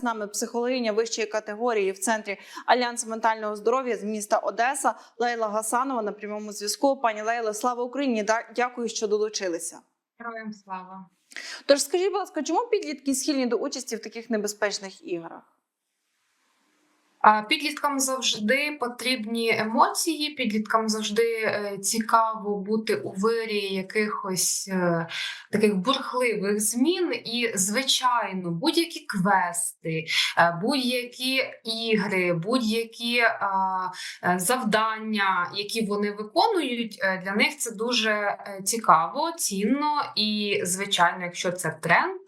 з нами психологиня вищої категорії в центрі Альянсу ментального здоров'я з міста Одеса Лейла Гасанова на прямому зв'язку. Пані Лейло, слава Україні! Дякую, що долучилися. Героям слава. Тож скажіть, будь ласка, чому підлітки схильні до участі в таких небезпечних іграх? Підліткам завжди потрібні емоції. Підліткам завжди е, цікаво бути у вирі якихось е, таких бурхливих змін. І, звичайно, будь-які квести, е, будь-які ігри, будь-які завдання, які вони виконують, для них це дуже цікаво, цінно і, звичайно, якщо це тренд,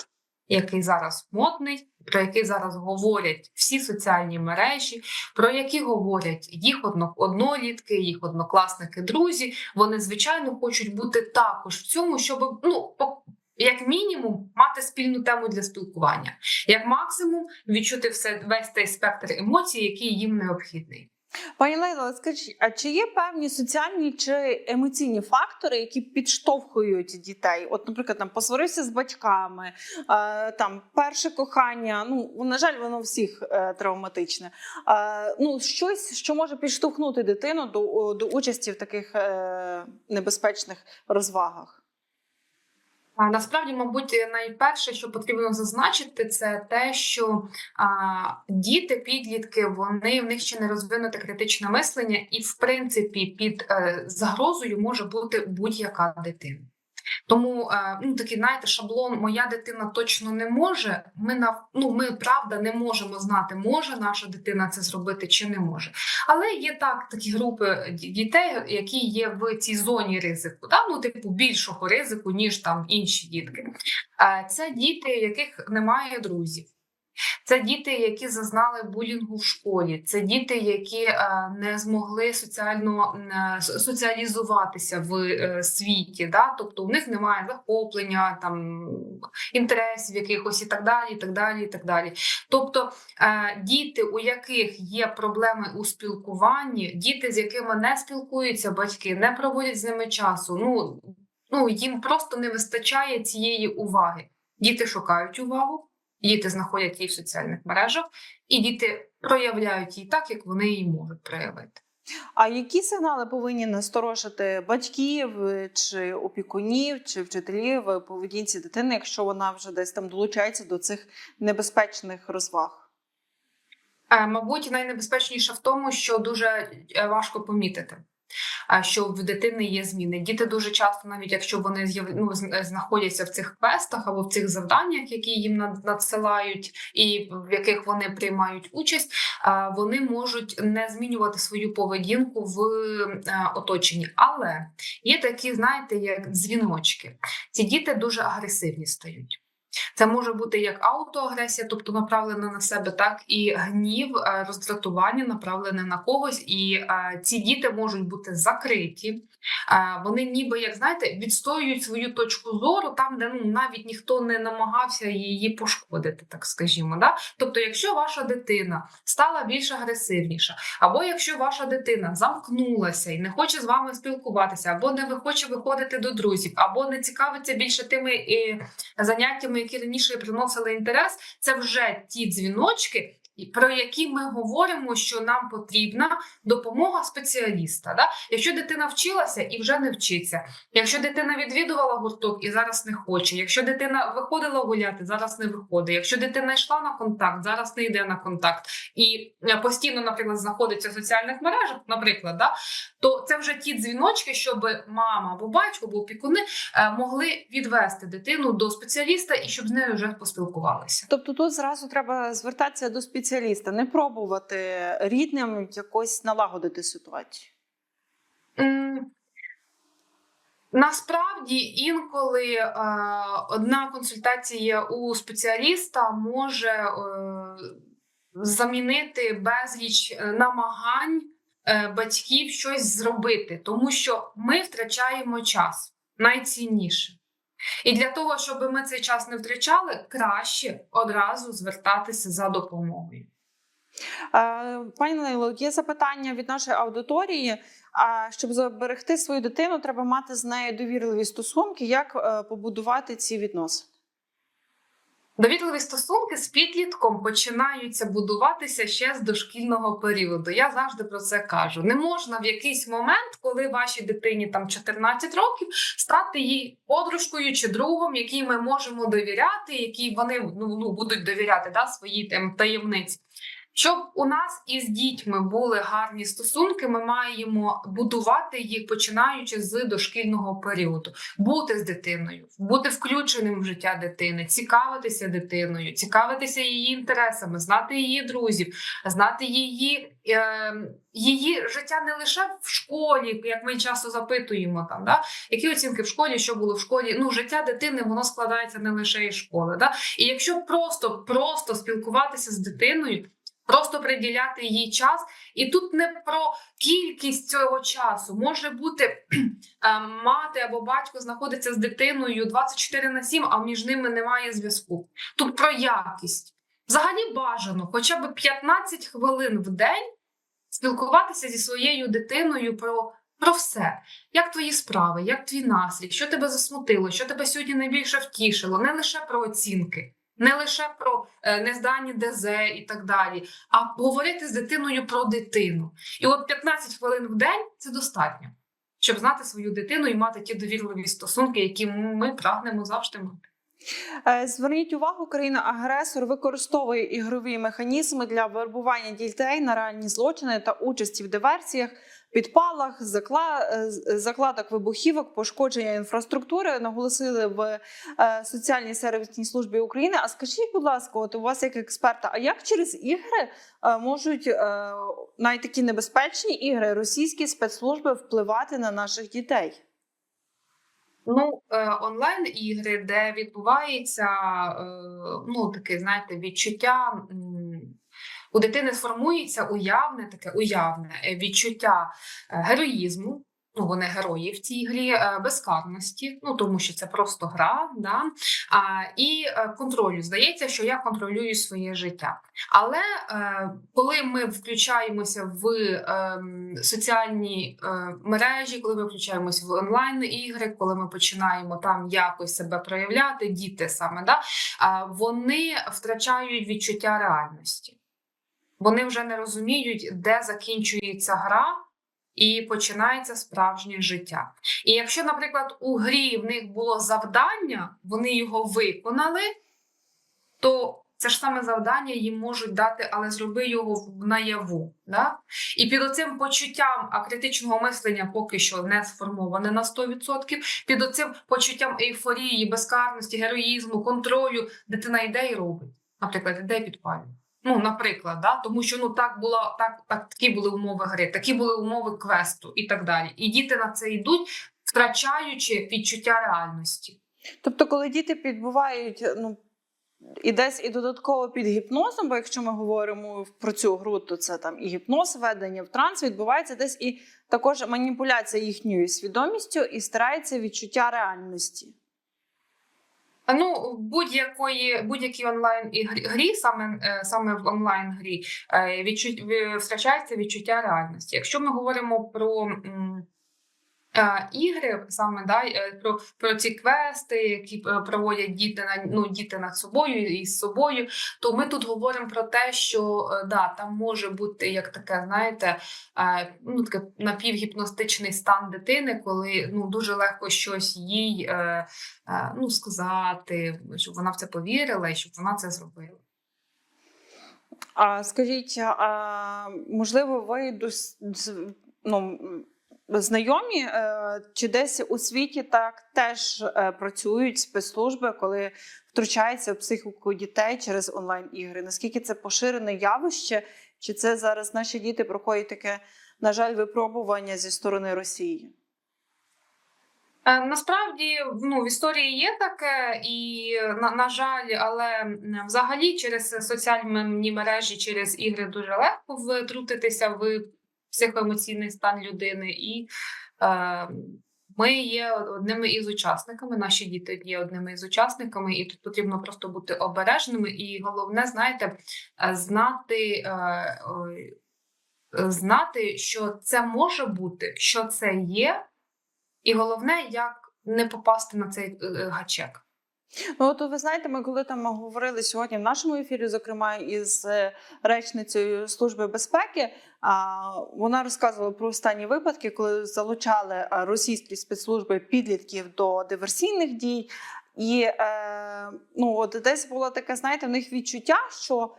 який зараз модний. Про який зараз говорять всі соціальні мережі, про які говорять їх одно, однолітки, їх однокласники, друзі. Вони звичайно хочуть бути також в цьому, щоб ну як мінімум мати спільну тему для спілкування, як максимум відчути все весь той спектр емоцій, який їм необхідний. Пані Лейло, скажіть, а чи є певні соціальні чи емоційні фактори, які підштовхують дітей? От, наприклад, там посварився з батьками, там перше кохання. Ну на жаль, воно всіх е, травматичне. Ну щось, що може підштовхнути дитину до, до участі в таких е, небезпечних розвагах. Насправді, мабуть, найперше, що потрібно зазначити, це те, що а, діти, підлітки, вони в них ще не розвинуте критичне мислення, і в принципі під е, загрозою може бути будь-яка дитина. Тому е, ну такий знаєте, шаблон Моя дитина точно не може. Ми на ну ми правда не можемо знати, може наша дитина це зробити чи не може. Але є так такі групи дітей, які є в цій зоні ризику, да? ну, типу більшого ризику, ніж там інші дітки. Е, Це діти, яких немає друзів. Це діти, які зазнали булінгу в школі. Це діти, які е, не змогли соціально е, соціалізуватися в е, світі. Да? Тобто у них немає захоплення, там інтересів якихось і так далі. і так далі, і так далі. Тобто діти, у яких є проблеми у спілкуванні, діти, з якими не спілкуються батьки, не проводять з ними часу. Ну, ну їм просто не вистачає цієї уваги. Діти шукають увагу, діти знаходять її в соціальних мережах, і діти проявляють її так, як вони її можуть проявити. А які сигнали повинні насторожити батьків е, чи опікунів, чи вчителів поведінці дитини, якщо вона вже десь там долучається до цих небезпечних розваг? Е, Мабуть, найнебезпечніше в тому, що дуже е, важко помітити. Що в дитини є зміни. Діти дуже часто, навіть якщо вони ну, е, знаходяться в цих квестах або в цих завданнях, які їм над- надсилають, і в яких вони приймають участь, вони можуть не змінювати свою поведінку в е, оточенні. Але є такі, знаєте, як дзвіночки. Ці діти дуже агресивні стають. Це може бути як аутоагресія, тобто направлена на себе, так і гнів, е, роздратування направлене на когось. І е, ці діти можуть бути закриті. Е, Вони ніби, як знаєте, відстоюють свою точку зору там, де ну навіть ніхто не намагався її пошкодити, так скажімо. Да? Тобто, якщо ваша дитина стала більш агресивніша, або якщо ваша дитина замкнулася і не хоче з вами спілкуватися, або не хоче виходити до друзів, або не цікавиться більше тими заняттями, які раніше приносили інтерес, це вже ті дзвіночки. Про які ми говоримо, що нам потрібна допомога спеціаліста. Да? Якщо дитина вчилася і вже не вчиться, якщо дитина відвідувала гурток і зараз не хоче, якщо дитина виходила гуляти, зараз не виходить, якщо дитина йшла на контакт, зараз не йде на контакт і е, постійно, наприклад, знаходиться в соціальних мережах, наприклад, да, то це вже ті дзвіночки, щоб мама або батько, або опікуни е, могли відвести дитину до спеціаліста і щоб з нею вже поспілкувалися. Тобто тут зразу треба звертатися до спеціаліста, не пробувати рідним якось налагодити ситуацію. М, Насправді інколи е, одна консультація у спеціаліста може е, замінити безліч е, намагань е, батьків щось зробити, тому що ми втрачаємо час найцінніше. І для того, щоб ми цей час не втрачали, краще одразу звертатися за допомогою. Пані Лейло, є запитання від нашої аудиторії. А щоб зберегти свою дитину, треба мати з нею довірливі стосунки. Як е, побудувати ці відносини? Довірливі стосунки з підлітком починаються будуватися ще з дошкільного періоду. Я завжди про це кажу. Не можна в якийсь момент, коли вашій дитині там 14 років, стати їй подружкою чи другом, якій ми можемо довіряти, якій вони ну, ну будуть довіряти да, своїй там таємниці. Щоб у нас із дітьми були гарні стосунки, ми маємо будувати їх починаючи з дошкільного періоду, бути з дитиною, бути включеним в життя дитини, цікавитися дитиною, цікавитися її інтересами, знати її друзів, знати її, е, її життя не лише в школі, як ми часто запитуємо там, да? які оцінки в школі, що було в школі. Ну, життя дитини воно складається не лише із школи. Да? І якщо просто, просто спілкуватися з дитиною. Просто приділяти їй час, і тут не про кількість цього часу може бути е, мати або батько знаходиться з дитиною 24 на 7, а між ними немає зв'язку. Тут про якість. Взагалі бажано хоча б 15 хвилин в день спілкуватися зі своєю дитиною про, про все. Як твої справи, як твій настрій, що тебе засмутило, що тебе сьогодні найбільше втішило, не лише про оцінки. Не лише про е, нездані ДЗ і так далі, а говорити з дитиною про дитину. І от 15 хвилин в день це достатньо, щоб знати свою дитину і мати ті довірливі стосунки, які ми прагнемо завжди мати. Е, Зверніть увагу, країна-агресор використовує ігрові механізми для вербування дітей на реальні злочини та участі в диверсіях, підпалах, е, з- закладах вибухівок, пошкодження інфраструктури. Наголосили в е, соціальній сервісній службі України. А скажіть, будь ласка, от у вас як експерта, а як через ігри е, можуть е, навіть такі небезпечні ігри російські спецслужби впливати на наших дітей? Ну, е, онлайн ігри, де відбувається е, ну, таке, знаєте, відчуття. У дитини сформується уявне таке уявне е, відчуття е, героїзму. Ну, вони герої в цій грі, е, безкарності, ну тому що це просто гра, да? а, і е, контролю. Здається, що я контролюю своє життя. Але е, коли ми включаємося в е, соціальні е, мережі, коли ми включаємося в онлайн ігри, коли ми починаємо там якось себе проявляти, діти саме, да, а, вони втрачають відчуття реальності. Вони вже не розуміють, де закінчується гра. І починається справжнє життя. І якщо, наприклад, у грі в них було завдання, вони його виконали, то це ж саме завдання їм можуть дати, але зроби його наяву. Да? І під оцим почуттям а критичного мислення поки що не сформоване на 100%, під оцим почуттям ейфорії, безкарності, героїзму, контролю, дитина йде і робить. Наприклад, йде і підпалює. Ну, наприклад, да? тому що ну так було, так, так такі були умови гри, такі були умови квесту і так далі. І діти на це йдуть, втрачаючи відчуття реальності. Тобто, коли діти підбувають, ну і десь і додатково під гіпнозом, бо якщо ми говоримо про цю гру, то це там і гіпноз, введення в транс відбувається десь і також маніпуляція їхньою свідомістю і старається відчуття реальності. Ну, будь-якої будь-якій онлайн грі, саме е, саме в онлайн грі, е, втрачається відчуття реальності. Якщо ми говоримо про ігри, саме да, е, про, про ці квести, які е, проводять діти на ну, діти над собою і з собою, то ми тут говоримо про те, що е, да, там може бути як таке, знаєте, е, ну таке напівгіпностичний стан дитини, коли ну дуже легко щось їй. Е, е, ну, сказати, щоб вона в це повірила і щоб вона це зробила. А скажіть, а можливо, ви дос, ну, знайомі, е, чи десь у світі так теж е, працюють спецслужби, коли втручаються в психіку дітей через онлайн-ігри? Наскільки це поширене явище? Чи це зараз наші діти проходять таке, на жаль, випробування зі сторони Росії? Е, Насправді ну, в історії є таке, і на, на жаль, але взагалі через соціальні мережі, через ігри дуже легко втрутитися в психоемоційний стан людини. І е, ми є одними із учасниками, наші діти є одними із учасниками, і тут потрібно просто бути обережними. І головне, знаєте, е, знати. Е, Знати, що це може бути, що це є, і головне, як не попасти на цей е, е, гачек. Ну, от ви знаєте, ми коли там говорили сьогодні в нашому ефірі, зокрема із е, речницею Служби безпеки, вона розказувала про останні випадки, коли залучали російські спецслужби підлітків до диверсійних дій. І е, ну, от десь було таке, знаєте, в них відчуття, що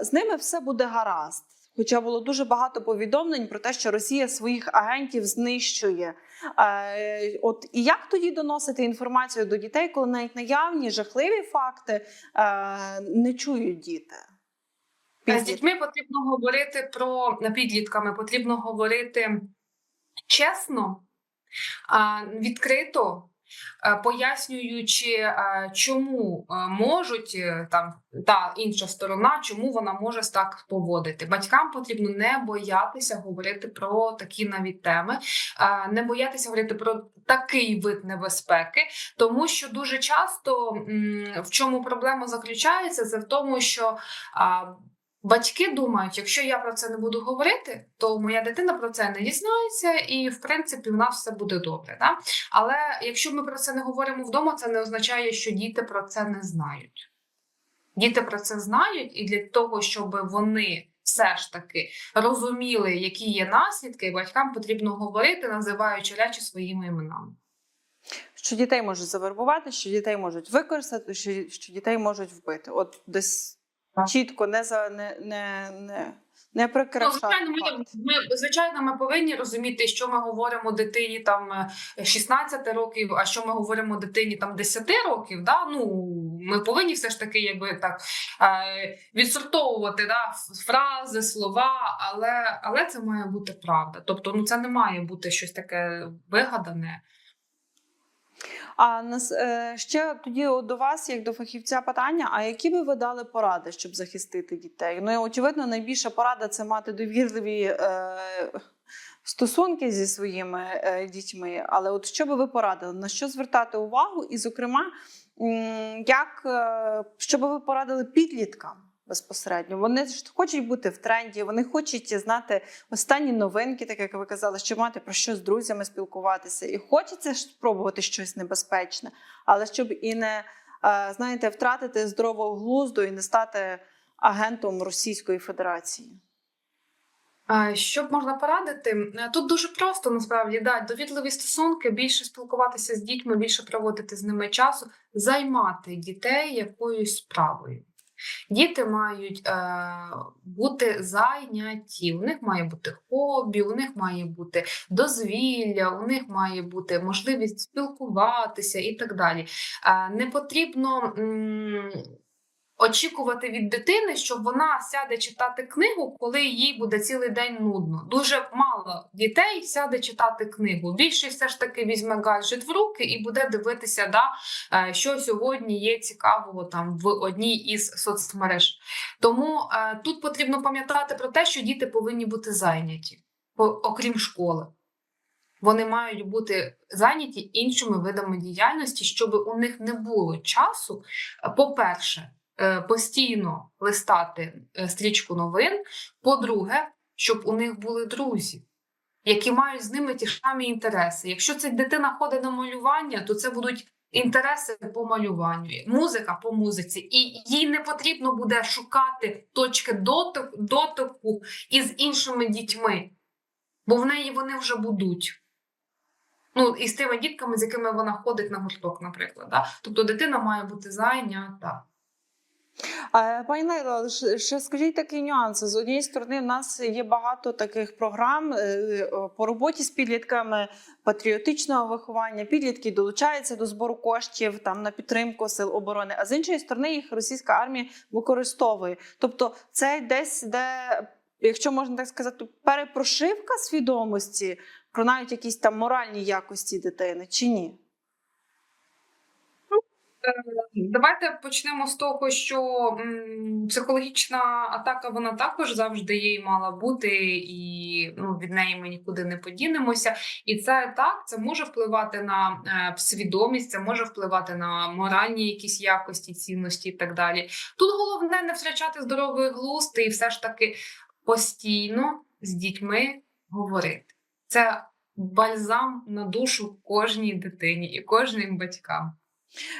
з ними все буде гаразд. Хоча було дуже багато повідомлень про те, що Росія своїх агентів знищує. Е, от і як тоді доносити інформацію до дітей, коли навіть наявні жахливі факти е, не чують діти? Е, З дітьми потрібно говорити про підлітками, потрібно говорити чесно, відкрито, пояснюючи, е, чому е, можуть е, там та інша сторона, чому вона може так поводити. Батькам потрібно не боятися говорити про такі навіть теми, е, не боятися говорити про такий вид небезпеки, тому що дуже часто в чому проблема заключається, це в тому, що Батьки думають, якщо я про це не буду говорити, то моя дитина про це не дізнається, і в принципі в нас все буде добре. Да? Але якщо ми про це не говоримо вдома, це не означає, що діти про це не знають. Діти про це знають, і для того, щоб вони все ж таки розуміли, які є наслідки, батькам потрібно говорити, називаючи речі своїми іменами. Що дітей можуть завербувати, що дітей можуть використати, що, дітей можуть вбити. От десь. Чітко не за не, не, не, не Ну, звичайно, ми, ми звичайно, ми повинні розуміти, що ми говоримо дитині там е, 16 років, а що ми говоримо дитині там 10 років. Да? Ну ми повинні все ж таки, якби так е, відсортовувати да, фрази, слова, але, але це має бути правда. Тобто, ну це не має бути щось таке вигадане. А нас е, ще тоді до вас, як до фахівця, питання: а які би ви дали поради, щоб захистити дітей? Ну, і, очевидно, найбільша порада це мати довірливі е, стосунки зі своїми е, дітьми. Але от що би ви порадили? На що звертати увагу? І, зокрема, як е, що би ви порадили підліткам? Безпосередньо вони ж хочуть бути в тренді, вони хочуть знати останні новинки, так як ви казали, щоб мати про що з друзями спілкуватися, і хочеться спробувати щось небезпечне, але щоб і не е, знаєте, втратити здорового глузду і не стати агентом Російської Федерації. Що б можна порадити? Е, Тут дуже просто насправді да, довірливі стосунки, більше спілкуватися з дітьми, більше проводити з ними часу, займати дітей якоюсь справою. Діти мають е, бути зайняті, у них має бути хобі, у них має бути дозвілля, у них має бути можливість спілкуватися і так далі. Е, не потрібно м, очікувати від дитини, що вона сяде читати книгу, коли їй буде цілий день нудно. Дуже мало дітей сяде читати книгу. Більшість все ж таки візьме гаджет в руки і буде дивитися, да, е, що сьогодні є цікавого там в одній із соцмереж. Тому е, тут потрібно пам'ятати про те, що діти повинні бути зайняті, окрім школи. Вони мають бути зайняті іншими видами діяльності, щоб у них не було часу, е, по-перше, постійно листати е, стрічку новин. По-друге, щоб у них були друзі, які мають з ними ті ж самі інтереси. Якщо це дитина ходить на малювання, то це будуть інтереси по малюванню, музика по музиці, і їй не потрібно буде шукати точки дотику із іншими дітьми, бо в неї вони вже будуть. Ну, і з тими дітками, з якими вона ходить на гурток, наприклад. Да? Тобто дитина має бути зайнята. Пані Лейло, ще скажіть такий нюанс. З однієї сторони, в нас є багато таких програм е, е, по роботі з підлітками патріотичного виховання. Підлітки долучаються до збору коштів там на підтримку сил оборони. А з іншої сторони, їх російська армія використовує. Тобто, це десь де, якщо можна так сказати, перепрошивка свідомості про навіть якісь там моральні якості дитини, чи ні? Давайте почнемо з того, що психологічна атака вона також завжди є і мала бути, і ну, від неї ми нікуди не подінемося. І це так, це може впливати на е, свідомість, це може впливати на моральні якісь якості, цінності і так далі. Тут головне не втрачати здоровий глузд і все ж таки постійно з дітьми говорити. Це бальзам на душу кожній дитині і кожним батькам.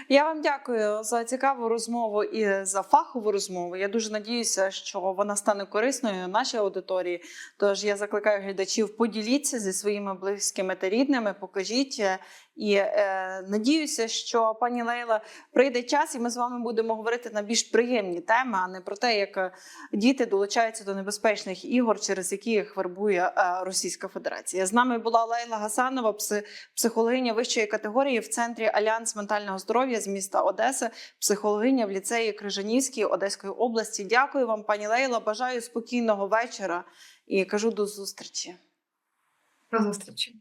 Я вам дякую за цікаву розмову і за фахову розмову. Я дуже надіюся, що вона стане корисною нашій аудиторії. Тож я закликаю глядачів поділіться зі своїми близькими та рідними, покажіть. І е, надіюся, що пані Лейла прийде час, і ми з вами будемо говорити на більш приємні теми, а не про те, як е, діти долучаються до небезпечних ігор, через які їх вербує е, Російська Федерація. З нами була Лейла Гасанова, психологиня вищої категорії в центрі Альянс ментального здоров'я з міста Одеси, психологиня в ліцеї Крижанівській Одеської області. Дякую вам, пані Лейла. Бажаю спокійного вечора і кажу до зустрічі. До зустрічі.